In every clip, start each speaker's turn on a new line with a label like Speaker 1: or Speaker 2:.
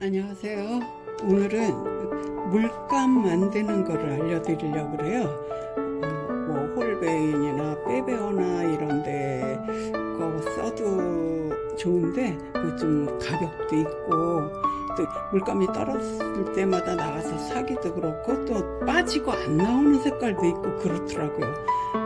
Speaker 1: 안녕하세요. 오늘은 물감 만드는 거를 알려드리려고 그래요. 어, 뭐 홀베인이나 빼베어나 이런데 거 써도 좋은데 그좀 가격도 있고 또 물감이 떨어질 때마다 나가서 사기도 그렇고 또 빠지고 안 나오는 색깔도 있고 그렇더라고요.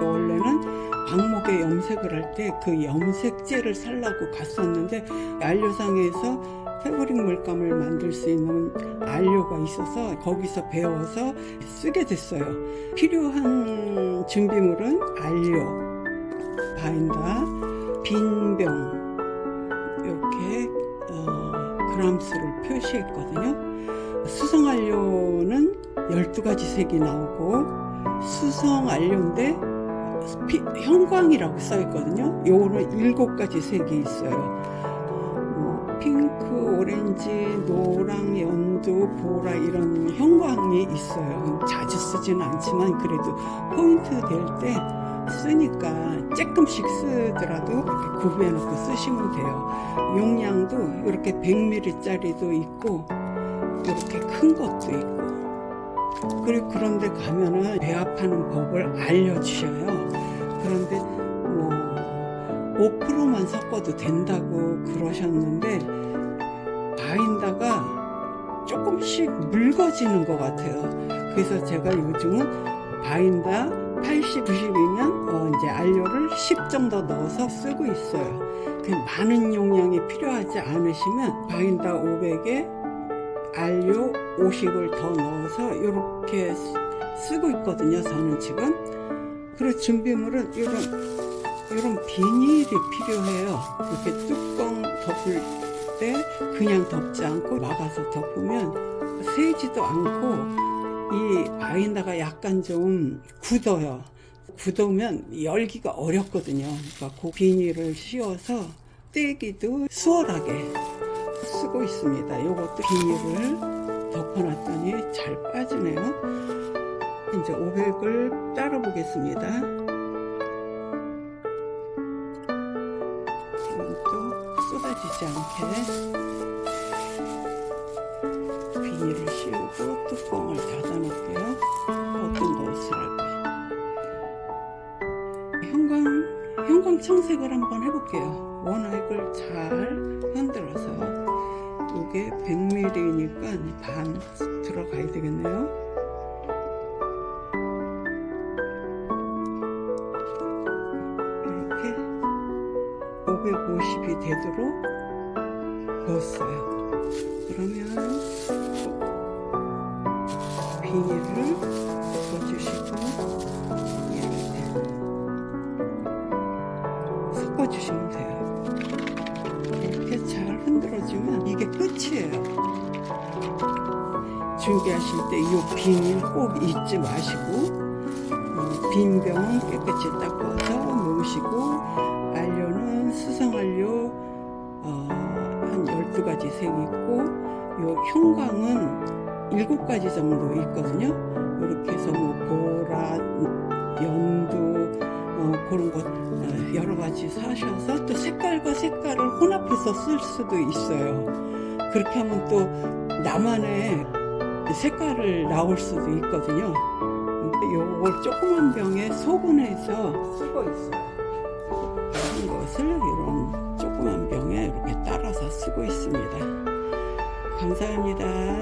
Speaker 1: 원래는 광목에 염색을 할 때 그 염색제를 살라고 갔었는데 안료상에서 패브릭 물감을 만들 수 있는 안료가 있어서 거기서 배워서 쓰게 됐어요. 필요한 준비물은 안료, 바인더, 빈병 이렇게 어, 그람수를 표시했거든요. 수성 안료는 12가지 색이 나오고 수성 안료인데 피- 형광이라고 써 있거든요. 요거는 7가지 색이 있어요. 뭐 핑크, 오렌지, 노랑, 연두, 보라 이런 형광이 있어요. 자주 쓰지는 않지만 그래도 포인트 될 때 쓰니까 조금씩 쓰더라도 이렇게 구비해놓고 쓰시면 돼요. 용량도 이렇게 100ml짜리도 있고 이렇게 큰 것도 있고 그리고 그런데 가면은 배합하는 법을 알려주셔요. 그런데 뭐 5%만 섞어도 된다고 그러셨는데 바인다가 조금씩 묽어지는 것 같아요. 그래서 제가 요즘은 바인다 80, 90이면 어 이제 안료를 10 정도 넣어서 쓰고 있어요. 그 많은 용량이 필요하지 않으시면 바인다 500에 안료 50을 더 넣어서 이렇게 쓰고 있거든요. 저는 지금. 그리고 준비물은 이런 이런 비닐이 필요해요. 이렇게 뚜껑 덮을 때 그냥 덮지 않고 막아서 덮으면 새지도 않고 이 바인다가 약간 좀 굳어요. 굳으면 열기가 어렵거든요. 그러니까 그 비닐을 씌워서 떼기도 수월하게 쓰고 있습니다. 이것도 비닐을 덮어놨더니 잘 빠지네요. 이제 500을 따라 보겠습니다. 또 쏟아지지 않게 비닐을 씌우고 뚜껑을 닫아놓을게요. 어떤 것을 할까? 형광, 형광 청색을 한번 해볼게요. 원액을 잘 흔들어서 이게 100ml니까 반 들어가야 되겠네요. 이렇게 550이 되도록 넣었어요. 그러면 비닐을 덮어주시고 이렇게 섞어주시면 돼요. 이렇게 잘 흔들어주면 이게 끝이에요. 준비하실 때 이 비닐 꼭 잊지 마시고 어, 빈 병은 깨끗이 닦아서 놓으시고 어, 한 12가지 색 있고 요 형광은 7가지 정도 있거든요. 이렇게 해서 뭐 보라, 연두 어, 그런 것 어, 여러 가지 사셔서 또 색깔과 색깔을 혼합해서 쓸 수도 있어요. 그렇게 하면 또 나만의 색깔을 나올 수도 있거든요. 근데 요걸 조그만 병에 소분해서 쓰고 있어요. 이런 것을 이런 조그만 병에 이렇게 따라서 쓰고 있습니다. 감사합니다.